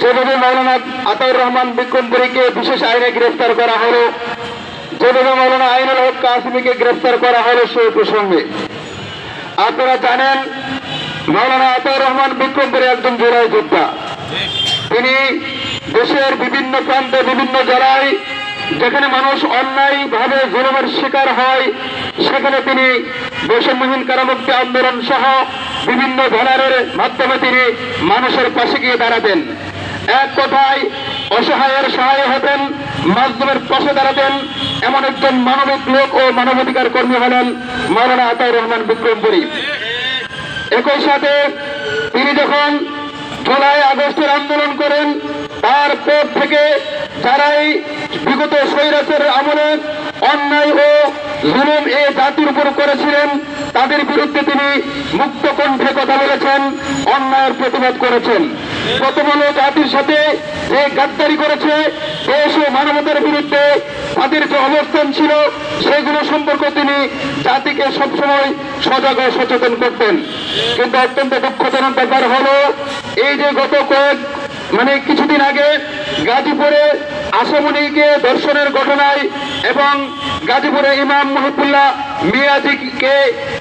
যেভাবে মৌলানা আতাউর রহমান বিক্রমপুরীকে বিশেষ আইনে গ্রেফতার করা হলো। যেভাবে মৌলানা আইনুল হক কাসিমিকে গ্রেফতার করা হলো সেই প্রসঙ্গে। আপনারা জানেন মৌলানা আতাউর রহমান বিক্রমপুরী একজন জোড়াই যোদ্ধা। তিনি দেশের বিভিন্ন প্রান্তে, বিভিন্ন জেলায় যেখানে মানুষ অন্যায়ভাবে জুলুমের শিকার হয়, সেখানে তিনি বৈষম্যহীন কারামুক্তি আন্দোলন সহ বিভিন্ন ধরনের মাধ্যমে তিনি মানুষের পাশে গিয়ে দাঁড়াতেন। এক কথায় অসহায়ের সহায় হতেন মাধ্যমের পাশে দাঁড়াতেন এমন একজন মানবিক লোক ও মানবাধিকার কর্মী হলেন মৌলানা আতাউর রহমান বিক্রমপুরী। একই সাথে তিনি যখন জুলাই আগস্টের আন্দোলন করেন তারপর থেকে যারাই বিগত স্বৈরাচের আমলে অন্যায় ও জুলুম এ জাতির উপর করেছিলেন, তাদের বিরুদ্ধে তিনি মুক্ত কণ্ঠে কথা বলেছেন, অন্যায়ের প্রতিবাদ করেছেন। জাতির সাথে যে গাদ্দারি করেছে, দেশ ও মানবতার বিরুদ্ধে তাদের যে অবস্থান ছিল, সেগুলো সম্পর্কে তিনি জাতিকে সবসময় সজাগ ও সচেতন করতেন। কিন্তু অত্যন্ত দুঃখজনক ব্যাপার হলো, এই যে গত কয়েক মানে কিছুদিন আগে গাজীপুরে আসামনিকে দর্শনের ঘটনায় এবং গাজীপুরে ইমাম মহিবুল্লাহ মিয়াজিকে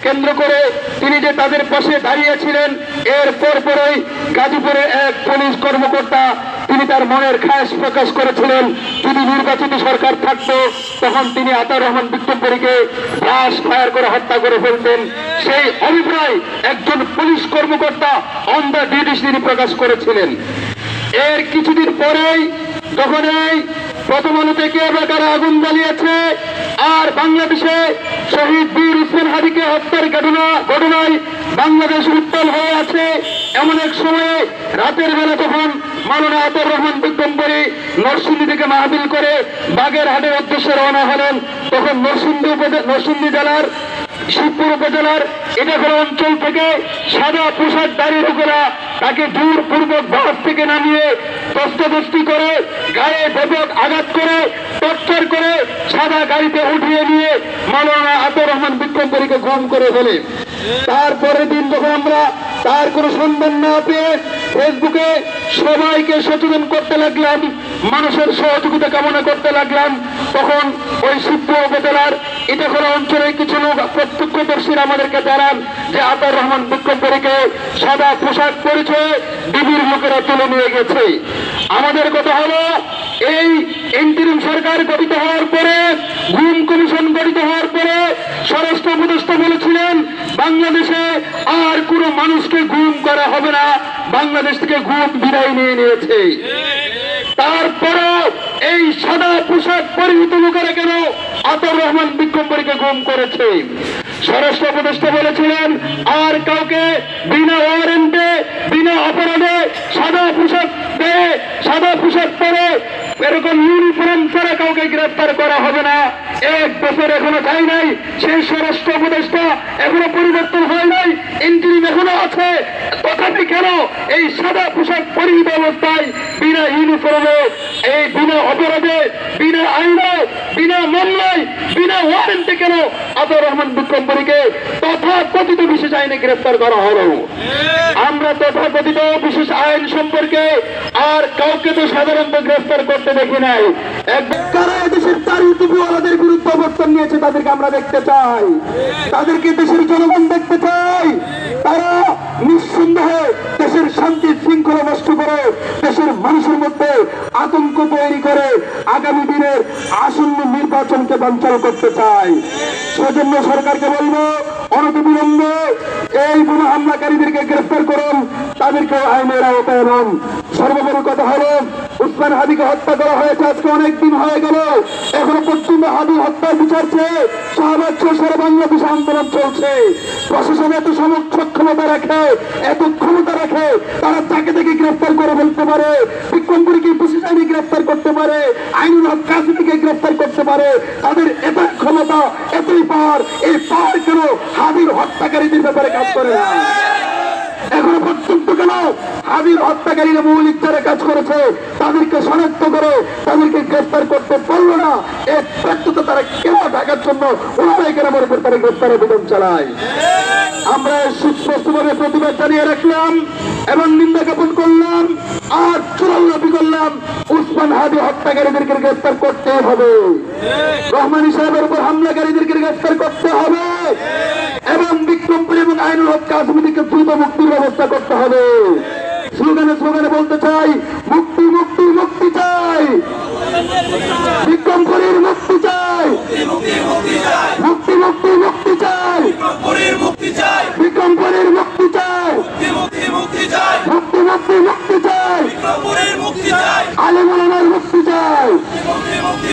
কেন্দ্র করে তিনি যে তাদের পাশে দাঁড়িয়েছিলেন, এর পরপরই গাজীপুরে এক পুলিশ কর্মকর্তা তিনি তার মনের খাস প্রকাশ করেছিলেন। যদি নির্বাচিত সরকার থাকতো, তখন তিনি আতার রহমান বিক্রমপুরীকে ব্রাশ, ফায়ার করে হত্যা করে ফেলতেন। সেই অভিপ্রায় একজন পুলিশ কর্মকর্তা অন দ্য তিনি প্রকাশ করেছিলেন। এর কিছুদিন পরেই যখন এই প্রথম আলো থেকে এলাকার আগুন জ্বালিয়েছে? আর বাংলাদেশে শহীদ বীর উসমান হাদিকে হত্যার ঘটনা, ঘটনায় বাংলাদেশ উত্তাল হয়ে আছে। এমন এক সময়ে রাতের বেলা যখন মাওলানা আতর রহমান বিক্রমপুরী নরসিংদী থেকে মাহবিল করে বাগেরহাটের উদ্দেশ্যে রওনা হলেন। তখন নরসিংদী নরসিংদী জেলার, শিবপুর উপজেলার এটাকল অঞ্চল থেকে সাদা পোশাকধারী লোকেরা তাকে দূরপূর্বক বাস থেকে নামিয়ে দস্তদস্তি করে গায়ে ব্যাপক আঘাত করে, টর্চার করে সাদা গাড়িতে উঠিয়ে নিয়ে মাওলানা আতর রহমান বিক্রমপুরীকে গুম করে ফেলে। তারপরের দিন যখন আমরা তার কোনো সন্ধান না পেয়ে ফেসবুকে সবাইকে সচেতন করতে লাগলাম, মানুষের সহযোগিতা কামনা করতে লাগলাম, তখন ওই শিবপুর উপজেলার ইটাখোলা অঞ্চলের কিছু লোক প্রত্যক্ষদর্শীরা আমাদেরকে জানান যে আতার রহমান বিক্রমপুরীকে সাদা পোশাক পরিচয়ে ডিবির লোকেরা তুলে নিয়ে গেছে। আমাদের কথা হলো এই ইন্টারিম সরকার গঠিত হওয়ার পরে গুম কমিশন গঠিত হওয়ার পরে স্বরাষ্ট্র উপদেষ্টা বলেছিলেন বাংলাদেশে আর কোনো মানুষকে গুম করা হবে না বাংলাদেশ থেকে গুম বিদায় নিয়ে নিয়েছে। তারপরও এই সাদা পোশাক পরিহিত লোকেরা কেন আতর রহমান বিক্রমপুরীকে গুম করেছে। স্বরাষ্ট্র উপদেষ্টা বলেছিলেন, আর কাউকে বিনা ওয়ারেন্টে বিনা অপরাধে সাদা পোশাক পেয়ে সাদা পোশাক পরে এরকম ইউনিফর্ম ছাড়া কাউকে গ্রেফতার করা হবে না। এক বছর এখনও যায় নাই, সেই স্বরাষ্ট্র উপদেষ্টা এখনও পরিবর্তন হয় নাই ইন্টারিম এখনও আছে। তথাপি কেন এই সাদা পোশাক পরিহিত অবস্থায় বিনা ইউনিফর্মে এই বিনা অপরাধে, বিনা আইনে, বিনা মামলায়, বিনা ওয়ারেন্টে কেন আতর রহমান বিক্রমপুরীকে তথা কথিত বিশেষ আইনে গ্রেফতার করা হলো? আমরা তথাকথিত বিশেষ আইন সম্পর্কে আর কাউকে তো সাধারণত গ্রেফতার করতে দেখি নাই। কারা দেশের তারি টুপিওয়ালাদের বিরুদ্ধে অবস্থান নিয়েছে তাদেরকে আমরা দেখতে চাই। তাদেরকে দেশের জনগণ দেখতে চাই। তারা নিঃসন্দেহে দেশের শান্তি শৃঙ্খলা নষ্ট করে দেশের মানুষের মধ্যে আতঙ্ক তৈরি করে আগামী দিনের আসন্ন নির্বাচনকে বঞ্চল করতে চায়। সেজন্য সরকারকে বলব, অনতিবিলম্বে এই গুণ হামলাকারীদেরকে গ্রেফতার করুন তাদেরকে আইনের আওতায় আনুন। সর্বোপরি কথা হলো উসমান হাদিকে হত্যা করা হয়েছে, আজকে অনেক দিন হয়ে গেল। এখনও পর্যন্ত হাদি হত্যার বিচার চেয়ে সারা বাংলাদেশে আন্দোলন চলছে। প্রশাসন এত সম- সক্ষমতা রাখে, এত ক্ষমতা রাখে, তারা তাকে গ্রেফতার করে বলতে পারে, বিক্রমপুরীকে আইনে গ্রেফতার করতে পারে, আইনুল হক কাসিমিকে গ্রেফতার করতে পারে, তাদের এতই ক্ষমতা, এতই পাওয়ার, এই পাওয়ার কেন হাবির হত্যাকারীদের ব্যাপারে কাজ করে না? হাবির হত্যাকারীরা মৌলিক যারা কাজ করেছে। তাদেরকে শনাক্ত করে তাদেরকে গ্রেফতার করতে পারল না। এর ব্যর্থতা তারা কেন ঢাকার জন্য ওনারাই কেন মনে করে তারা গ্রেফতার অভিযান চালায়? আমরা সুস্পষ্টভাবে প্রতিবাদ জানিয়ে রাখলাম এবং নিন্দা জ্ঞাপন করলাম। আর দাবি করলাম, উসমান হাদি হত্যাকারীদেরকে গ্রেফতার করতে হবে। রহমানী সাহেবের উপর হামলাকারীদেরকে গ্রেফতার করতে ব্যবস্থা করতে হবে। স্লোগানে স্লোগানে বলতে চাই মুক্তি মুক্তি মুক্তি চাই। বিক্রমপুরীর মুক্তি চাই। মুক্তি মুক্তি মুক্তি চাই। বিক্রমপুরীর মুক্তি চাই। মুক্তি মুক্তি মুক্তি চাই। আলিমুলের মুক্তি চাই।